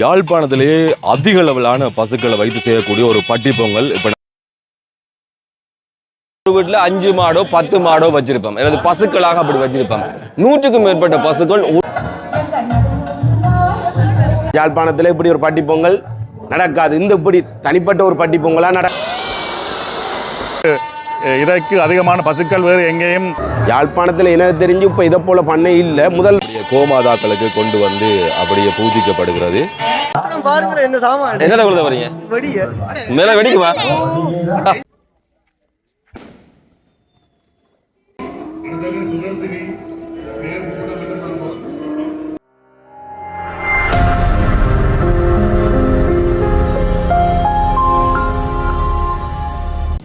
யாழ்ப்பாணத்திலேயே அதிக அளவிலான பசுக்களை வைத்து செய்யக்கூடிய ஒரு பட்டி பொங்கல். இப்போ ஒரு வீட்டில் அஞ்சு மாடோ பத்து மாடோ வச்சிருப்போம். எனது பசுக்களாக அப்படி வச்சிருப்போம். நூற்றுக்கும் மேற்பட்ட பசுக்கள் யாழ்ப்பாணத்தில் இப்படி ஒரு பட்டி பொங்கல் நடக்காது. இந்த இப்படி தனிப்பட்ட ஒரு பட்டி பொங்கலாக நட இதற்கு அதிகமான பசுக்கள் வேறு எங்கேயும் யாழ்ப்பாணத்தில் எனக்கு தெரிஞ்சு இப்போ இதை போல பண்ணை இல்லை. முதல் கோமாதாக்களுக்கு கொண்டு வந்து அப்படியே பூஜிக்கப்படுகிறது. பாருங்க என்ன சாமான்? என்னதை கொடுத்த வரீங்க? வெடிய. மேல வெடிக்குமா?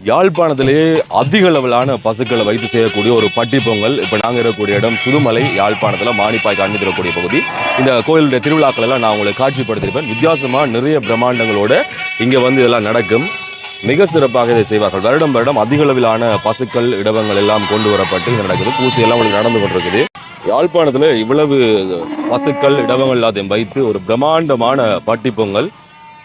யாழ்ப்பாணத்திலேயே அதிக அளவிலான பசுக்களை வைத்து செய்யக்கூடிய ஒரு பட்டி பொங்கல். இப்போ நாங்கள் இருக்கக்கூடிய இடம் சுதுமலை யாழ்ப்பாணத்தில் மானிப்பாய் காண்பி தரக்கூடிய பகுதி. இந்த கோயிலுடைய திருவிழாக்கள் எல்லாம் நான் உங்களுக்கு காட்சிப்படுத்தியிருப்பேன். வித்தியாசமாக நிறைய பிரம்மாண்டங்களோட இங்கே வந்து இதெல்லாம் நடக்கும். மிக சிறப்பாக இதை செய்வார்கள். வருடம் வருடம் அதிக அளவிலான பசுக்கள் இடவங்கள் எல்லாம் கொண்டு வரப்பட்டு இது நடக்குது. பூசி எல்லாம் உங்களுக்கு நடந்து கொண்டிருக்குது. யாழ்ப்பாணத்தில் இவ்வளவு பசுக்கள் இடவங்கள் எல்லாத்தையும் வைத்து ஒரு பிரம்மாண்டமான பட்டி பொங்கல்.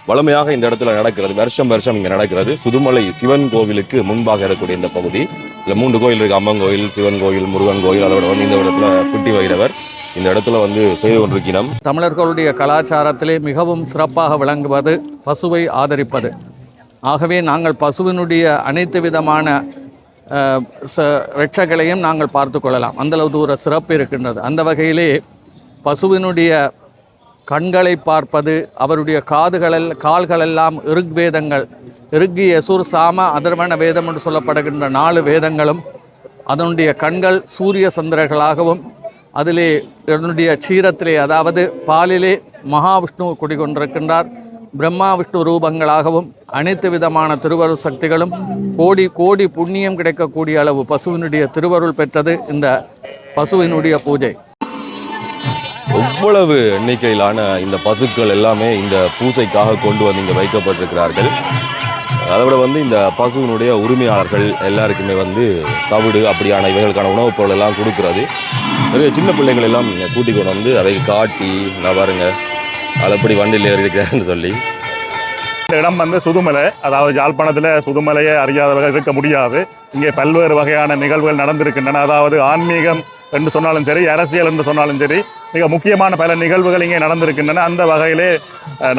வளமையாக இந்த இடத்துல நடக்கிறது. வருஷம் வருஷம் இங்கே நடக்கிறது. சுதுமலை சிவன் கோவிலுக்கு முன்பாக இருக்கக்கூடிய இந்த பகுதி. இதில் மூன்று கோயில் இருக்குது அம்மன் கோயில் சிவன் கோயில் முருகன் கோயில் அதோட வந்து இந்த இடத்துல குட்டி வைரவர். இந்த இடத்துல வந்து செய்து கொண்டிருக்கிறோம். தமிழர்களுடைய கலாச்சாரத்திலே மிகவும் சிறப்பாக விளங்குவது பசுவை ஆதரிப்பது. ஆகவே நாங்கள் பசுவினுடைய அனைத்து விதமான ச- ரட்சகளையும் நாங்கள் பார்த்து கொள்ளலாம். அந்தளவு தூர சிறப்பு இருக்கின்றது. அந்த வகையிலே பசுவினுடைய கண்களை பார்ப்பது அவருடைய காதுகளில் கால்களெல்லாம் ருக்வேதங்கள் இருக்கி யசுர் சாம அதர்வண வேதம் என்று சொல்லப்படுகின்ற நாலு வேதங்களும் அதனுடைய கண்கள் சூரிய சந்திரர்களாகவும் அதிலே என்னுடைய சீரத்திலே அதாவது பாலிலே மகாவிஷ்ணு குடிகொண்டிருக்கின்றார். பிரம்மா விஷ்ணு ரூபங்களாகவும் அனைத்து விதமான திருவருள் சக்திகளும் கோடி கோடி புண்ணியம் கிடைக்கக்கூடிய அளவு பசுவினுடைய திருவருள் பெற்றது இந்த பசுவினுடைய பூஜை. எவ்வளவு எண்ணிக்கையிலான இந்த பசுக்கள் எல்லாமே இந்த பூசைக்காக கொண்டு வந்து இங்கே வைக்கப்பட்டிருக்கிறார்கள்? அதை விட வந்து இந்த பசுவினுடைய உரிமையாளர்கள் எல்லாருக்குமே வந்து தவிடு அப்படியான இவைகளுக்கான உணவுப் பொருள் எல்லாம் கொடுக்கறது. நிறைய சின்ன பிள்ளைகள் எல்லாம் இங்கே கூட்டிக் கொண்டு வந்து அதை காட்டி நான் பாருங்க அளப்படி வண்டியில் ஏறி இருக்கிறேன்னு சொல்லி. இந்த இடம் வந்து சுதுமலை. அதாவது யாழ்ப்பாணத்தில் சுதுமலையை அறியாதவர்கள் இருக்க முடியாது. இங்கே பல்வேறு வகையான நிகழ்வுகள் நடந்திருக்கின்றன. அதாவது ஆன்மீகம் என்று சொன்னாலும் சரி அரசியல் என்று சொன்னாலும் சரி மிக முக்கியமான பல நிகழ்வுகள் இங்கே நடந்திருக்கின்றன. அந்த வகையிலே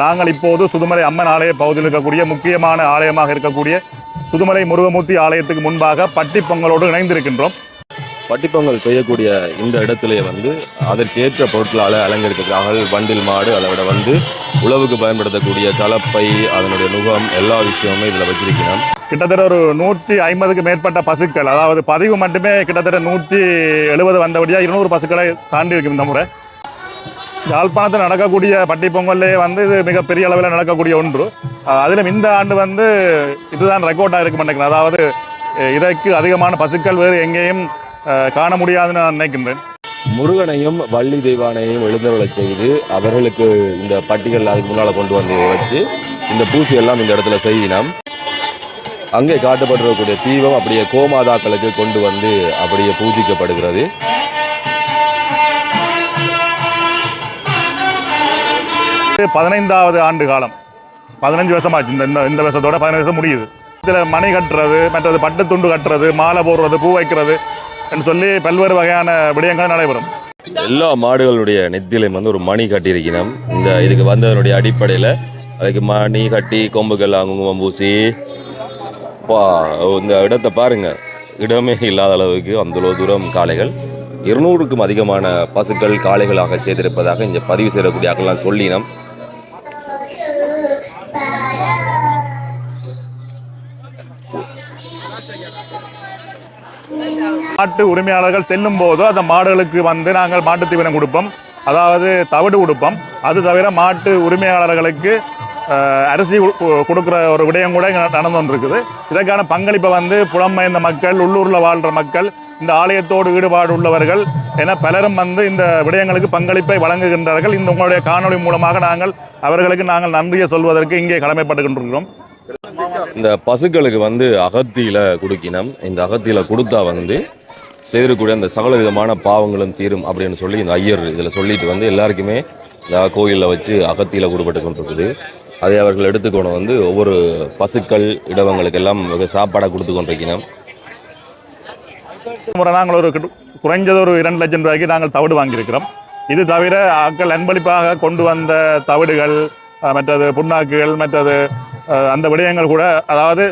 நாங்கள் இப்போது சுதுமலை அம்மன் ஆலய பகுதியில் இருக்கக்கூடிய முக்கியமான ஆலயமாக இருக்கக்கூடிய சுதுமலை முருகமூர்த்தி ஆலயத்துக்கு முன்பாக பட்டி பொங்கலோடு இணைந்திருக்கின்றோம். பட்டிப்பொங்கல் செய்யக்கூடிய இந்த இடத்திலே வந்து அதற்கேற்ற பொருட்களால் அலங்கரித்திருக்கிறார்கள். வண்டில் மாடு அதை விட வந்து உழவுக்கு பயன்படுத்தக்கூடிய கலப்பை அதனுடைய நுகம் எல்லா விஷயமுமே இதில் வச்சிருக்கிறோம். கிட்டத்தட்ட ஒரு நூற்றி ஐம்பதுக்கு மேற்பட்ட பசுக்கள் அதாவது பதிவு மட்டுமே கிட்டத்தட்ட நூற்றி எழுபது வந்தபடியாக இருநூறு பசுக்களை தாண்டி இருக்கு இந்த முறை. யாழ்ப்பாணத்தில் நடக்கக்கூடிய பட்டி பொங்கல்லே வந்து இது மிகப்பெரிய அளவில் நடக்கக்கூடிய ஒன்று. அதிலும் இந்த ஆண்டு வந்து இதுதான் ரெக்கார்டாக இருக்கும் நினைக்கிறேன் அதாவது இதற்கு அதிகமான பசுக்கள் வேறு எங்கேயும் அஹ் காண முடியாதுன்னு நான் நினைக்கின்றேன். முருகனையும் வள்ளி தெய்வானையும் எழுந்தருளச் செய்து அவர்களுக்கு இந்த பட்டிகள் அதுக்கு முன்னால் கொண்டு வந்து வச்சு இந்த பூசி எல்லாம் இந்த இடத்துல செய்யினோம். அங்கே காட்டப்பட்டிருக்கக்கூடிய தீபம் அப்படியே கோமாதாக்களுக்கு கொண்டு வந்து அப்படியே பூஜிக்கப்படுகிறது. பதினைந்தாவது ஆண்டு காலம். பதினஞ்சு வருஷமாச்சு. இந்த இந்த இந்த வருஷத்தோட பதினஞ்சு வருஷம் முடியுது. இதில் மணி கட்டுறது மற்றது பட்டு துண்டு கட்டுறது மாலை போடுறது பூ வைக்கிறது என்று சொல்லி பல்வேறு வகையான விடயங்கள் நடைபெறும். எல்லா மாடுகளுடைய நெத்திலையும் வந்து ஒரு மணி கட்டியிருக்கணும். இந்த இதுக்கு வந்ததனுடைய அடிப்படையில் அதுக்கு மணி கட்டி கொம்புகள் குங்குமம் பூசி பா இந்த இடத்தை பாருங்க. இடமே இல்லாத அளவுக்கு அந்த தூரம் காளைகள். இருநூறுக்கும் அதிகமான பசுக்கள் காளைகளாக செய்திருப்பதாக இங்கே பதிவு செய்யக்கூடிய ஆக்கள்லாம் சொல்லினோம். மாட்டு உரிமையாளர்கள் செல்லும் போது அந்த மாடுகளுக்கு வந்து நாங்கள் மாட்டு தீவனம் கொடுப்போம். அதாவது தவிடு கொடுப்போம். அது தவிர மாட்டு உரிமையாளர்களுக்கு அரிசி கொடுக்குற ஒரு விடயம் கூட இங்கே நடந்து கொண்டிருக்குது. இதற்கான பங்களிப்பை வந்து புலம்பெயர்ந்த மக்கள் உள்ளூரில் வாழ்கிற மக்கள் இந்த ஆலயத்தோடு ஈடுபாடு உள்ளவர்கள் என பலரும் வந்து இந்த விடயங்களுக்கு பங்களிப்பை வழங்குகின்றார்கள். இந்த உங்களுடைய காணொளி மூலமாக நாங்கள் அவர்களுக்கு நாங்கள் நன்றியை சொல்வதற்கு இங்கே கடமைப்பட்டு கொண்டிருக்கிறோம் இந்த பசுக்களுக்கு வந்து அகத்தியில குடுக்கினம். இந்த அகத்தியில கொடுத்தா வந்து செய்திருக்கக்கூடிய அந்த சகல விதமான பாவங்களும் தீரும் அப்படின்னு சொல்லி இந்த ஐயர் இதில் சொல்லிட்டு வந்து எல்லாருக்குமே இந்த கோயிலில் வச்சு அகத்தியில் கொடுப்பட்டு கொண்டிருக்குது. அதை அவர்கள் எடுத்துக்கொண்டு வந்து ஒவ்வொரு பசுக்கள் இடவங்களுக்கு எல்லாம் சாப்பாடாக கொடுத்து கொண்டிருக்கணும் முறை நாங்கள் ஒரு குறைஞ்சது ஒரு இரண்டு லட்சம் ரூபாய்க்கு நாங்கள் தவிடு வாங்கியிருக்கிறோம். இது தவிர ஆக்கள் அன்பளிப்பாக கொண்டு வந்த தவிடுகள் மற்றது புண்ணாக்குகள் மற்றது அந்த விடயங்கள் கூட அதாவது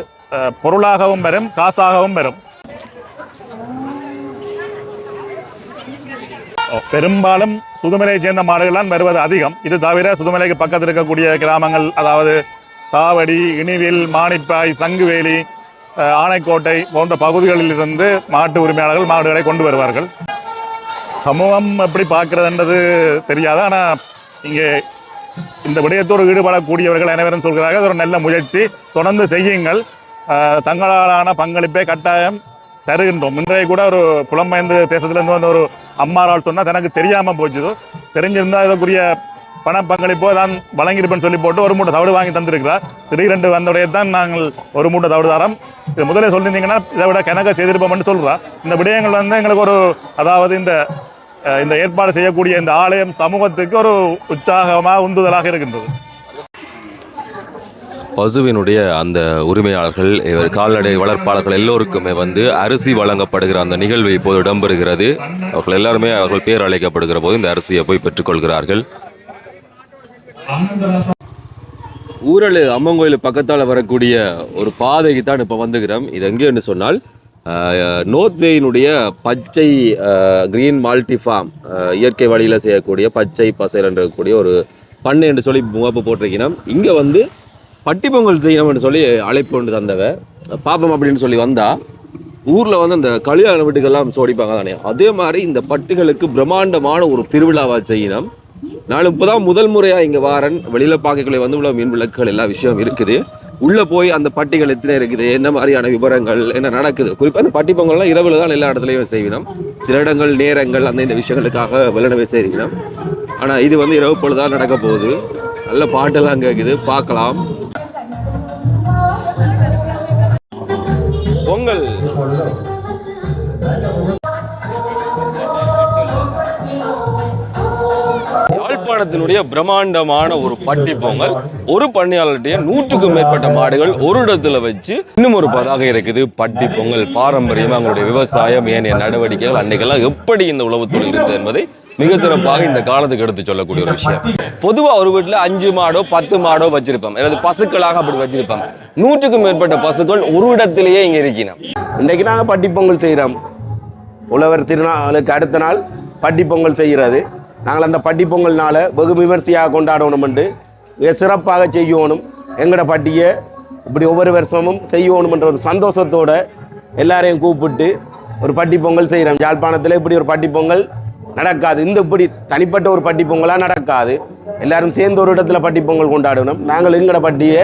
பொருளாகவும் வரும் காசாகவும் வரும் பெரும்பாலும் சுதுமலையை சேர்ந்த மாடுகள்லாம் வருவது அதிகம். இது தவிர சுதுமலைக்கு பக்கத்தில் இருக்கக்கூடிய கிராமங்கள் அதாவது தாவடி இனிவில் மானிப்பாய் சங்குவேலி ஆனைக்கோட்டை போன்ற பகுதிகளில் இருந்து மாட்டு உரிமையாளர்கள் மாடுகளை கொண்டு வருவார்கள். சமூகம் எப்படி பார்க்குறதுன்றது தெரியாது. ஆனால் இங்கே இந்த விடயத்தோடு ஈடுபடக்கூடியவர்கள் அனைவரும் சொல்கிறார்கள் ஒரு நல்ல முயற்சி. தொடர்ந்து செய்யுங்கள். தங்களாலான பங்களிப்பை கட்டாயம் தருகின்றோம். இன்றைய கூட ஒரு புலம்பெயர்ந்து தேசத்திலிருந்து வந்த ஒரு அம்மாரால் சொன்னால் தனக்கு தெரியாமல் போச்சுதோ. தெரிஞ்சிருந்தா இதற்குரிய பண பங்களிப்போ தான் வழங்கியிருப்பேன்னு சொல்லி போட்டு ஒரு மூட்டை தவிடு வாங்கி தந்திருக்கிறார். திடீரென்று வந்தவுடைய தான் நாங்கள் ஒரு மூட்டை தவிடு தரம். இது முதலே சொல்லியிருந்தீங்கன்னா இதை விட கணக்க செய்திருப்போம்னு சொல்கிறா இந்த விடயங்கள் வந்து எங்களுக்கு ஒரு அதாவது இந்த இந்த ஏற்பாடு செய்யக்கூடிய இந்த ஆலயம் சமூகத்துக்கு ஒரு உற்சாகமாக உந்துதலாக இருக்கின்றது. பசுவினுடைய அந்த உரிமையாளர்கள் இவர் கால்நடை வளர்ப்பாளர்கள் எல்லோருக்குமே வந்து அரிசி வழங்கப்படுகிற அந்த நிகழ்வு இப்போது இடம்பெறுகிறது. அவர்கள் எல்லாருமே அவர்கள் பேர் அழைக்கப்படுகிற போது இந்த அரிசியை போய் பெற்றுக்கொள்கிறார்கள். ஊரல் அம்மன் கோயில் பக்கத்தால் வரக்கூடிய ஒரு பாதைக்கு தான் இப்போ வந்துக்கிறோம் இது எங்கேன்னு சொன்னால் நோத்வேயினுடைய பச்சை கிரீன் மால்டி ஃபார்ம் இயற்கை வழியில் செய்யக்கூடிய பச்சை பசையில் இருக்கக்கூடிய ஒரு பண்ணை என்று சொல்லி முகப்பு போட்டிருக்கணும் இங்கே வந்து பட்டி பொங்கல் செய்யணும்னு சொல்லி அழைப்பு கொண்டு தந்தவ. பாப்பம் அப்படின்னு சொல்லி வந்தால் ஊரில் வந்து அந்த கல்யாண வீட்டுக்கெல்லாம் சோடிப்பாங்க தானே. அதே மாதிரி இந்த பட்டுகளுக்கு பிரம்மாண்டமான ஒரு திருவிழாவாக செய்யணும். நான் இப்போதான் முதல் முறையாக இங்கே வாரன். வெளியில் பார்க்கக்கூடிய வந்து உள்ள மீன் விளக்குகள் எல்லா விஷயம் இருக்குது. உள்ளே போய் அந்த பட்டிகள் எத்தனை இருக்குது? என்ன மாதிரியான விவரங்கள் என்ன நடக்குது? குறிப்பாக அந்த பட்டி பொங்கல்லாம் இரவில் தான் எல்லா இடத்துலையும் செய்வினோம். சில இடங்கள் நேரங்கள் அந்த இந்த விஷயங்களுக்காக வெளிநவே செய்வினோம். ஆனால் இது வந்து இரவு பொழுதுதான் நடக்க போகுது. நல்ல பாட்டெல்லாம் கேட்குது பார்க்கலாம். யாழ்ப்பாணத்தினுடைய பிரம்மாண்டமான ஒரு பட்டி பொங்கல். ஒரு பண்ணையாளர்கிட்டயே நூற்றுக்கும் மேற்பட்ட மாடுகள் ஒரு இடத்துல வச்சு இன்னும் ஒரு பதாக இருக்குது. பட்டி பொங்கல் பாரம்பரியமாக அவங்களுடைய விவசாயம் ஏனைய நடவடிக்கைகள் அன்னைக்கெல்லாம் எப்படி இந்த உழவுத்துறை தொழில் இருந்தது என்பதை மிக சிறப்பாக இந்த காலத்துக்கு எடுத்து சொல்லக்கூடிய ஒரு விஷயம். பொதுவாக ஒரு வீட்டில் அஞ்சு மாடோ பத்து மாடோ வச்சிருப்போம். எனது பசுக்களாக அப்படி வச்சிருப்போம். நூற்றுக்கும் மேற்பட்ட பசுக்கள் ஒரு இடத்திலேயே இங்கே இருக்கணும் இன்றைக்கு நாங்கள் பட்டி பொங்கல் செய்கிறோம் உழவர் திருநாளுக்கு அடுத்த நாள் பட்டி பொங்கல் செய்கிறது நாங்கள் அந்த பட்டி பொங்கல் நாளை வெகு விமர்சையாக கொண்டாடணுமெண்டு மிக சிறப்பாக செய்யணும். எங்களோட பட்டியை இப்படி ஒவ்வொரு வருஷமும் செய்யணுமென்ற ஒரு சந்தோஷத்தோட எல்லாரையும் கூப்பிட்டு ஒரு பட்டி பொங்கல் செய்கிறோம். யாழ்ப்பாணத்தில் இப்படி ஒரு பட்டி பொங்கல் நடக்காது. இந்த இப்படி தனிப்பட்ட ஒரு பட்டி பொங்கலாக நடக்காது. எல்லாரும் சேர்ந்து ஒரு இடத்துல பட்டி பொங்கல் கொண்டாடணும். நாங்கள் எங்களோட பட்டியை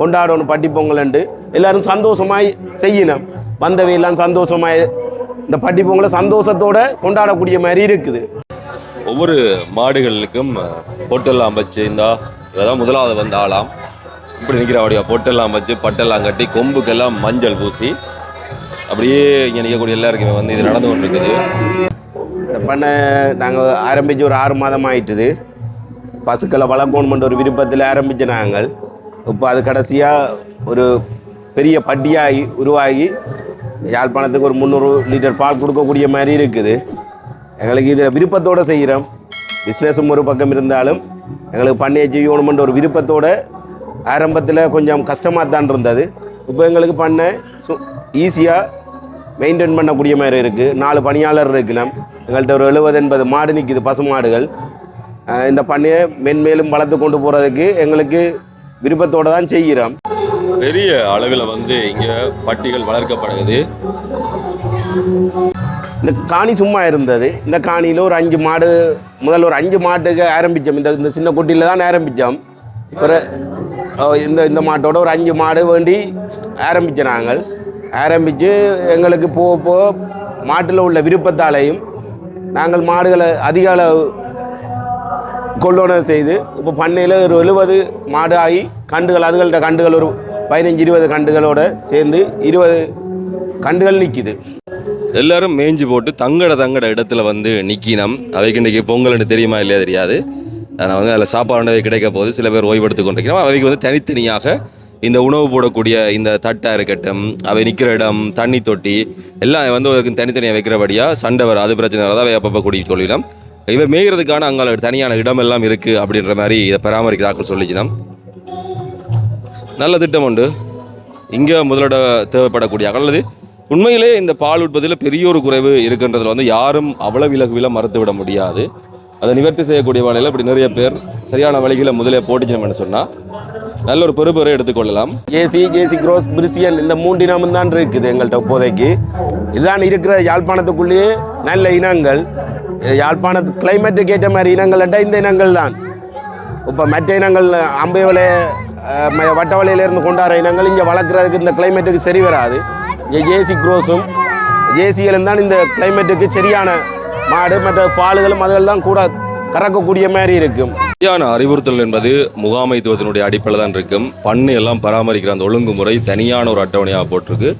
கொண்டாடணும் பட்டி என்று எல்லாரும் சந்தோஷமாய் செய்யணும் வந்தவையெல்லாம் சந்தோஷமாய் இந்த பட்டி பொங்கலை கொண்டாடக்கூடிய மாதிரி இருக்குது. ஒவ்வொரு மாடுகளுக்கும் பொட்டெல்லாம் வச்சு இந்தா இதெல்லாம் முதலாவது வந்து ஆளாம். இப்படி நிற்கிற பொட்டெல்லாம் வச்சு பட்டெல்லாம் கட்டி கொம்புக்கெல்லாம் மஞ்சள் பூசி அப்படியே இங்கே நிற்கக்கூடிய எல்லாருக்குமே வந்து இது நடந்து கொண்டு இருக்குது இந்த பண்ணை நாங்கள் ஆரம்பித்து ஒரு ஆறு மாதம் ஆயிட்டுது. பசுக்களை வளர்க்கணுமென்ற ஒரு விருப்பத்தில் ஆரம்பித்த நாங்கள். இப்போ அது கடைசியாக ஒரு பெரிய பட்டியாகி உருவாகி யாழ்ப்பாணத்துக்கு ஒரு முந்நூறு லிட்டர் பால் கொடுக்கக்கூடிய மாதிரி இருக்குது. எங்களுக்கு இதை விருப்பத்தோடு செய்கிறோம். பிஸ்னஸும் ஒரு பக்கம் இருந்தாலும் எங்களுக்கு பண்ணையை செய்யணுமென்ற ஒரு விருப்பத்தோட ஆரம்பத்தில் கொஞ்சம் கஷ்டமாக தான் இருந்தது. இப்போ எங்களுக்கு பண்ணை சு ஈஸியாக மெயின்டைன் பண்ணக்கூடிய மாதிரி இருக்குது நாலு பணியாளர் இருக்கலாம். எங்கள்கிட்ட ஒரு எழுபது எண்பது மாடு நிற்கிது பசு மாடுகள். இந்த பண்ணையை மென்மேலும் வளர்த்து கொண்டு போகிறதுக்கு எங்களுக்கு விருப்பத்தோடு தான் செய்கிறோம். பெரிய அளவில் வந்து இங்கே பட்டிகள் வளர்க்கப்படுகிறது. இந்த காணி சும்மா இருந்தது. இந்த காணியில் ஒரு அஞ்சு மாடு முதல்ல ஒரு அஞ்சு மாட்டுக்கு ஆரம்பித்தோம் இந்த இந்த சின்ன குட்டியில் தான் ஆரம்பித்தோம் ஒரு இந்த இந்த மாட்டோட ஒரு அஞ்சு மாடு வேண்டி ஆரம்பித்தோம் நாங்கள். ஆரம்பித்து எங்களுக்கு போக போக மாட்டில் உள்ள விருப்பத்தாலையும் நாங்கள் மாடுகளை அதிக அளவு கொள்ளோனம் செய்து இப்போ பண்ணையில் ஒரு எழுபது மாடு ஆகி கண்டுகள் அதுகள்கிட்ட கண்டுகள் ஒரு பதினஞ்சு இருபது கண்டுகளோடு சேர்ந்து இருபது கண்டுகள் நிற்கிது எல்லாரும் மேய்ஞ்சு போட்டு தங்கட தங்கட இடத்துல வந்து நிக்கினம். அவைக்கு இன்றைக்கி பொங்கல்னு தெரியுமா இல்லையா தெரியாது. ஆனால் வந்து அதில் சாப்பாடு கிடைக்க போது சில பேர் ஓய்வெடுத்து கொண்டிருக்கிறோம். அவைக்கு வந்து தனித்தனியாக இந்த உணவு போடக்கூடிய இந்த தட்டாக இருக்கட்டும் அவை நிற்கிற இடம் தண்ணி தொட்டி எல்லாம் வந்து ஒரு தனித்தனியாக வைக்கிறபடியாக சண்டை வர அது பிரச்சனை வராது. அவை அப்பப்போ கூட்டிகிட்டு கொள்ளிடும் இவை மேய்கிறதுக்கான அங்கே தனியான இடம் எல்லாம் இருக்குது அப்படின்ற மாதிரி இதை பராமரிக்கிறாக்கள் சொல்லிச்சினோம். நல்ல திட்டம் உண்டு. இங்கே முதலிட தேவைப்படக்கூடிய அல்லது உண்மையிலே இந்த பால் உற்பத்தியில் பெரிய ஒரு குறைவு இருக்கின்றதில் வந்து யாரும் அவ்வளவு விலகுவில மறுத்து விட முடியாது. அதை நிவர்த்தி செய்யக்கூடிய வேலையில் இப்படி நிறைய பேர் சரியான வழிகளை முதலே போட்டுச்சோம்னு சொன்னால் நல்ல ஒரு பெருபெறை எடுத்துக்கொள்ளலாம். ஏசி ஜேசி க்ரோஸ் பிரிசியன் இந்த மூன்று இனமும் தான் இருக்குது எங்கள்கிட்ட இப்போதைக்கு. இதுதான் இருக்கிற யாழ்ப்பாணத்துக்குள்ளேயே நல்ல இனங்கள். இது யாழ்ப்பாணத்து கிளைமேட்டுக்கு ஏற்ற மாதிரி இனங்கள்ட்ட இந்த இனங்கள் தான். இப்போ மற்ற இனங்கள் அம்பைவலை வட்டவலையிலேருந்து கொண்டாடுற இனங்கள் இங்கே வளர்க்குறதுக்கு இந்த கிளைமேட்டுக்கு சரி வராது. ஏசி ஜேசி க்ரோஸும் ஏசியில் தான் இந்த கிளைமேட்டுக்கு சரியான மாடு மற்ற பால்களும் அதுகள் தான் கூட கறக்கக்கூடிய மாதிரி இருக்கும். சரியான அறிவுறுத்தல் என்பது முகாமைத்துவத்தினுடைய அடிப்படையில் தான் இருக்கும். பண்ணு எல்லாம் பராமரிக்கிற அந்த ஒழுங்குமுறை தனியான ஒரு அட்டவணையாக போட்டிருக்கு.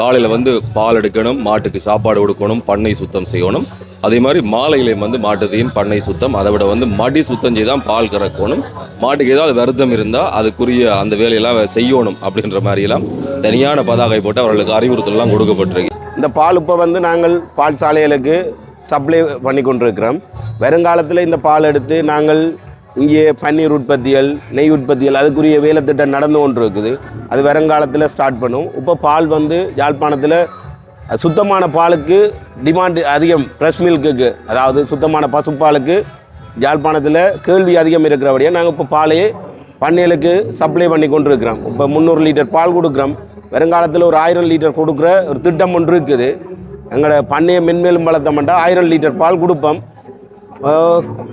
காலையில் வந்து பால் எடுக்கணும் மாட்டுக்கு சாப்பாடு கொடுக்கணும் பண்ணை சுத்தம் செய்யணும். அதே மாதிரி மாலையிலையும் வந்து மாட்டுத்தையும் பண்ணை சுத்தம் அதை விட வந்து மடி சுத்தம் செய்து தான் பால் கறக்கணும். மாட்டுக்கு ஏதாவது வருத்தம் இருந்தால் அதுக்குரிய அந்த வேலையெல்லாம் செய்யணும் அப்படின்ற மாதிரியெல்லாம் தனியான பதாகை போட்டு அவர்களுக்கு அறிவுறுத்தல்லாம் கொடுக்கப்பட்டிருக்கு. இந்த பால் இப்போ வந்து நாங்கள் பால் சாலைகளுக்கு சப்ளை பண்ணி கொண்டிருக்கிறோம். வருங்காலத்தில் இந்த பால் எடுத்து நாங்கள் இங்கே பன்னீர் உற்பத்திகள் நெய் உற்பத்திகள் அதுக்குரிய வேலை திட்டம் நடந்து கொண்டு இருக்குது அது வருங்காலத்தில் ஸ்டார்ட் பண்ணும். இப்போ பால் வந்து யாழ்ப்பாணத்தில் சுத்தமான பாலுக்கு டிமாண்டு அதிகம் ஃப்ரெஷ் மில்க்குக்கு அதாவது சுத்தமான பசுப்பாலுக்கு யாழ்ப்பாணத்தில் கேள்வி அதிகம் இருக்கிறபடியாக நாங்கள் இப்போ பாலையே பண்ணைகளுக்கு சப்ளை பண்ணி கொண்டிருக்கிறோம். இப்போ முந்நூறு லிட்டர் பால் கொடுக்குறோம். வருங்காலத்தில் ஒரு ஆயிரம் லிட்டர் கொடுக்குற ஒரு திட்டம் ஒன்று இருக்குது. எங்களோட பண்ணையை மென்மேலும் வளர்த்தோம்னா ஆயிரம் லிட்டர் பால் கொடுப்போம்.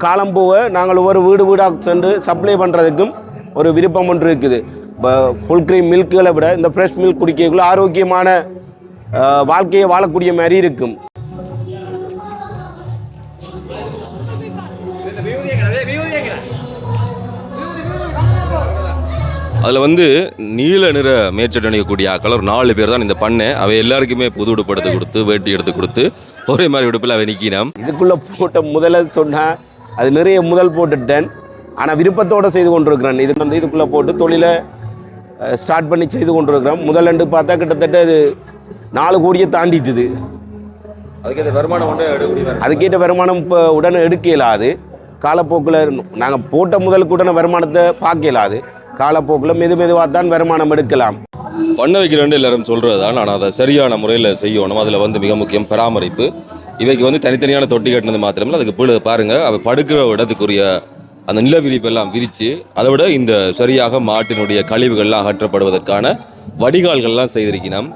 காலம் போக நாங்கள் ஒவ்வொரு வீடு வீடாக சென்று சப்ளை பண்ணுறதுக்கும் ஒரு விருப்பம் ஒன்று இருக்குது. இப்போ ஃபுல் க்ரீம் மில்க்குகளை விட இந்த ஃப்ரெஷ் மில்க் குடிக்கக்குள்ள ஆரோக்கியமான வாழ்க்கையை வாழக்கூடிய மாதிரி இருக்கும். அதில் வந்து நீல நிற மேற்சட்டை அணியக்கூடிய ஆக்கள் ஒரு நாலு பேர் தான் இந்த பண்ணை. அவை எல்லாருக்குமே புது உடுப்பு எடுத்து கொடுத்து வேட்டி எடுத்து கொடுத்து ஒரே மாதிரி உடுப்பில் அவை நிற்கினோம் இதுக்குள்ளே போட்ட முதல்ல சொன்னால் அது நிறைய முதல் போட்டுட்டேன். ஆனால் விருப்பத்தோடு செய்து கொண்டிருக்கிறேன். இது வந்து இதுக்குள்ளே போட்டு தொழிலை ஸ்டார்ட் பண்ணி செய்து கொண்டிருக்கிறோம் முதலண்டு பார்த்தா கிட்டத்தட்ட இது நாலு கோடியை தாண்டிட்டுது. அதுக்கு வருமானம் அதுக்கேற்ற வருமானம் இப்போ உடனே எடுக்க இயலாது காலப்போக்கில் நாங்கள் போட்ட முதலுக்கு உடனே வருமானத்தை பார்க்க இயலாது காலப்போக்கில் மெது மெதுவாக தான் வருமானம் எடுக்கலாம். பண்ண வைக்கிறேன்னு எல்லாரும் சொல்கிறது தான் ஆனால் அதை சரியான முறையில் செய்யணும். அதில் வந்து மிக முக்கியம் பராமரிப்பு. இவைக்கு வந்து தனித்தனியான தொட்டி கட்டினது மாத்திரமில்ல அதுக்கு கீழே பாருங்கள் அவை படுக்கிற இடத்துக்குரிய அந்த நில விரிப்பெல்லாம் விரித்து அதை விட இந்த சரியாக மாட்டினுடைய கழிவுகள்லாம் அகற்றப்படுவதற்கான வடிகால்கள்லாம் செய்திருக்கணும்.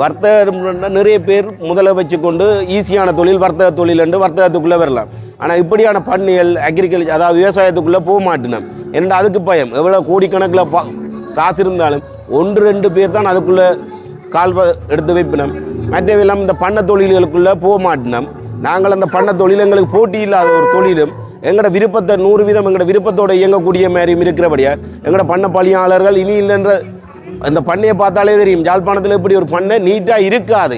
வர்த்தகம்னா நிறைய பேர் முதல்ல வச்சுக்கொண்டு ஈஸியான தொழில் வர்த்தக தொழில் என்று வர்த்தகத்துக்குள்ளே வரலாம். ஆனால் இப்படியான பண்ணிகள் அக்ரிகல்ச்சர் அதாவது விவசாயத்துக்குள்ளே போக மாட்டினோம் ஏன்னா அதுக்கு பயம். எவ்வளோ கோடிக்கணக்கில் பா காசு இருந்தாலும் ஒன்று ரெண்டு பேர் தான் அதுக்குள்ளே கால் ப- எடுத்து வைப்பினோம் மற்றவெல்லாம் இந்த பண்ண தொழில்களுக்குள்ளே போக மாட்டினோம் நாங்கள் அந்த பண்ண தொழில் எங்களுக்கு போட்டி இல்லாத ஒரு தொழிலும் எங்களோட விருப்பத்தை நூறு வீதம் எங்களோட விருப்பத்தோடு இயங்கக்கூடிய மாதிரியும் இருக்கிறபடியாக எங்களோட பண்ண பணியாளர்கள் இனி இல்லைன்ற அந்த பண்ணையை பார்த்தாலே தெரியும். யாழ்ப்பாணத்தில் இப்படி ஒரு பண்ணை நீட்டாக இருக்காது.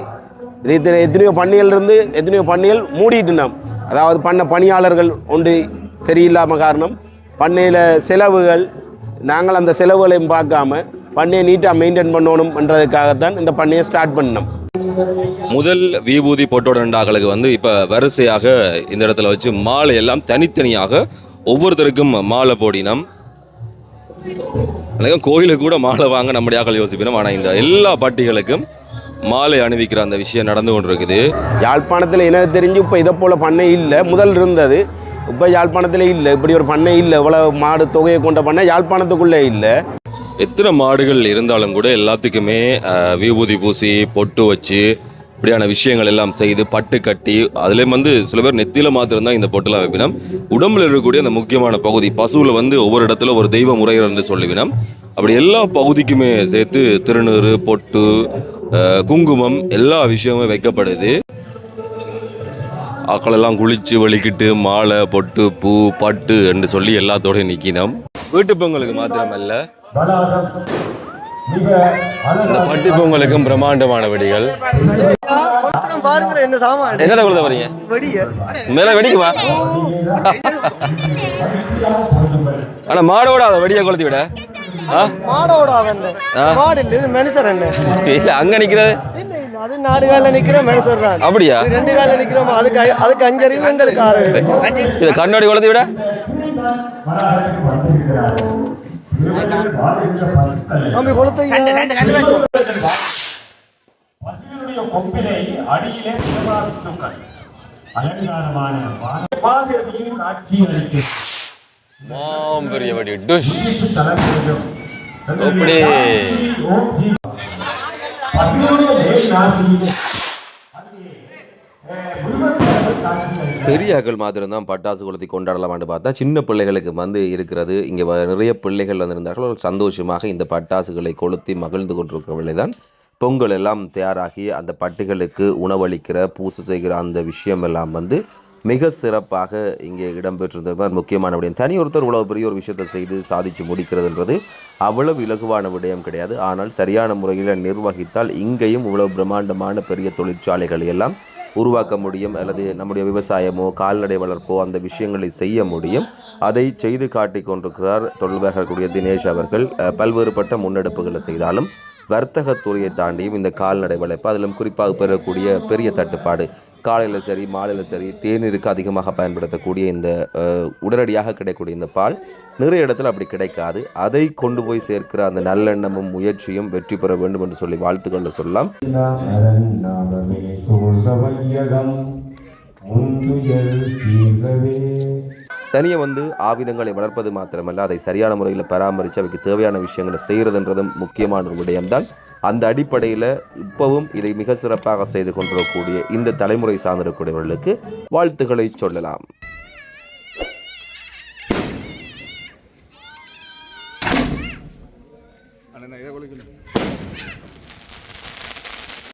இது இத்தனை எத்தனையோ பண்ணையில் இருந்து எத்தனையோ பண்ணைகள் மூடிட்டு நாம். அதாவது பண்ண பணியாளர்கள் ஒன்று சரியில்லாமல் காரணம். பண்ணையில் செலவுகள் நாங்கள் அந்த செலவுகளையும் பார்க்காம பண்ணையை நீட்டாக மெயின்டைன் பண்ணணும்ன்றதுக்காகத்தான் இந்த பண்ணையை ஸ்டார்ட் பண்ணோம். முதல் விபூதி பொட்டோடண்டாக்களுக்கு வந்து இப்போ வரிசையாக இந்த இடத்துல வச்சு மாலை எல்லாம் தனித்தனியாக ஒவ்வொருத்தருக்கும் மாலை போடினோம். எனக்கு கோயிலுக்கு கூட மாலை வாங்க நம்முடைய ஆக்கள் யோசிப்பினோம் ஆனால் இந்த எல்லா பட்டிகளுக்கும் மாலை அணிவிக்கிற அந்த விஷயம் நடந்து கொண்டிருக்குது. யாழ்ப்பாணத்தில் எனக்கு தெரிஞ்சு இப்போ இதை போல் பண்ணை இல்லை. முதல் இருந்தது. இப்போ யாழ்ப்பாணத்தில் இல்லை. இப்படி ஒரு பண்ணை இல்லை. இவ்வளோ மாடு தொகையை கொண்ட பண்ணை யாழ்ப்பாணத்துக்குள்ளே இல்லை. எத்தனை மாடுகள் இருந்தாலும் கூட எல்லாத்துக்குமே விபூதி பூசி பொட்டு வச்சு இப்படியான விஷயங்கள் எல்லாம் செய்து பட்டு கட்டி அதுலேயும் வந்து சில பேர் நெத்தியில் மாத்திரம்தான் இந்த பொட்டெல்லாம் வைப்பினம். உடம்புல இருக்கக்கூடிய அந்த முக்கியமான பகுதி பசுவில் வந்து ஒவ்வொரு இடத்துல ஒரு தெய்வ முறைகள் என்று சொல்லுவினம். அப்படி எல்லா பகுதிக்குமே சேர்த்து திருநீறு பொட்டு குங்குமம் எல்லா விஷயமுமே வைக்கப்படுது. ஆக்கள் எல்லாம் குளிச்சு வலிக்கிட்டு மாலை பொட்டு பூ பட்டு என்று சொல்லி எல்லாத்தோடையும் நிற்கினோம் வீட்டு பொங்கலுக்கு மாத்திரமல்ல. இந்த பட்டு பொங்கலுக்கும் பிரம்மாண்டமான வெடிகள். பாத்திரம் பாருங்க என்ன சாமான்? என்னதை கொடுத்த வரீங்க வெடிய? மேல வெடிக்குமா? ஆனா மாடோட அதை வெடியை கொளுத்தி விட? மாடோட. மாடு இல்ல இது மனுஷர் என்ன? இல்ல அங்க நிக்கிறது. அது நாடு காலில் நிக்கிற மனுஷர் தான். அப்படியா? ரெண்டு காலில் நிக்கிறோம் அதுக்கு அதுக்கு அஞ்சறிவு எங்களுக்கு ஆறு. அறிவு. இதை கண்ணாடி கொளுத்தி விட. கொளுத்து பசுவினுடைய கொம்பினை அடியிலே அலங்காரமான காட்சி அளிக்கும் மாம்பெரிய வெடி டுஷ். பெரியாக்கள் மாத்திரம் தான் பட்டாசு கொளுத்தி கொண்டாடலாமான்னு பார்த்தா சின்ன பிள்ளைகளுக்கு வந்து இருக்கிறது. இங்கே நிறைய பிள்ளைகள் வந்திருந்தார்கள். சந்தோஷமாக இந்த பட்டாசுகளை கொளுத்தி மகிழ்ந்து கொண்டிருக்கவில்லை தான் பொங்கல் எல்லாம் தயாராகி அந்த பட்டிகளுக்கு உணவளிக்கிற பூசை செய்கிற அந்த விஷயம் எல்லாம் வந்து மிக சிறப்பாக இங்கே இடம்பெற்றிருந்தவர் முக்கியமான விடயம். தனி ஒருத்தர் இவ்வளோ பெரிய ஒரு விஷயத்தை செய்து சாதித்து முடிக்கிறதுன்றது அவ்வளவு இலகுவான விடயம் கிடையாது. ஆனால் சரியான முறையில் நிர்வகித்தால் இங்கேயும் இவ்வளவு பிரம்மாண்டமான பெரிய தொழிற்சாலைகள் எல்லாம் உருவாக்க முடியும் அல்லது நம்முடைய விவசாயமோ கால்நடை வளர்ப்போ அந்த விஷயங்களை செய்ய முடியும். அதை செய்து காட்டி கொண்டிருக்கிறார் தொழில்வாகக்கூடிய தினேஷ் அவர்கள். பல்வேறுபட்ட முன்னெடுப்புகளை செய்தாலும் வர்த்தகத்துறையை தாண்டியும் இந்த கால்நடை வளர்ப்பு அதிலும் குறிப்பாக பெறக்கூடிய பெரிய தட்டுப்பாடு காலையில் சரி மாலையில் சரி தேநீருக்கு அதிகமாக பயன்படுத்தக்கூடிய இந்த உடனடியாக கிடைக்கக்கூடிய இந்த பால் நிறைய இடத்துல அப்படி கிடைக்காது. அதை கொண்டு போய் சேர்க்கிற அந்த நல்லெண்ணமும் முயற்சியும் வெற்றி பெற வேண்டும் என்று சொல்லி வாழ்த்துக்கள் சொல்லலாம். முந்துயல் தீர்கவே தனியை வந்து ஆவினங்களை வளர்ப்பது மாத்திரமல்ல அதை சரியான முறையில் பராமரித்து அவைக்கு தேவையான விஷயங்களை செய்கிறதுன்றதும் முக்கியமான ஒரு விடயம்தான். அந்த அடிப்படையில் இப்போவும் இதை மிக சிறப்பாக செய்து கொண்டிருக்கக்கூடிய இந்த தலைமுறை சார்ந்திருக்கக்கூடியவர்களுக்கு வாழ்த்துக்களை சொல்லலாம்.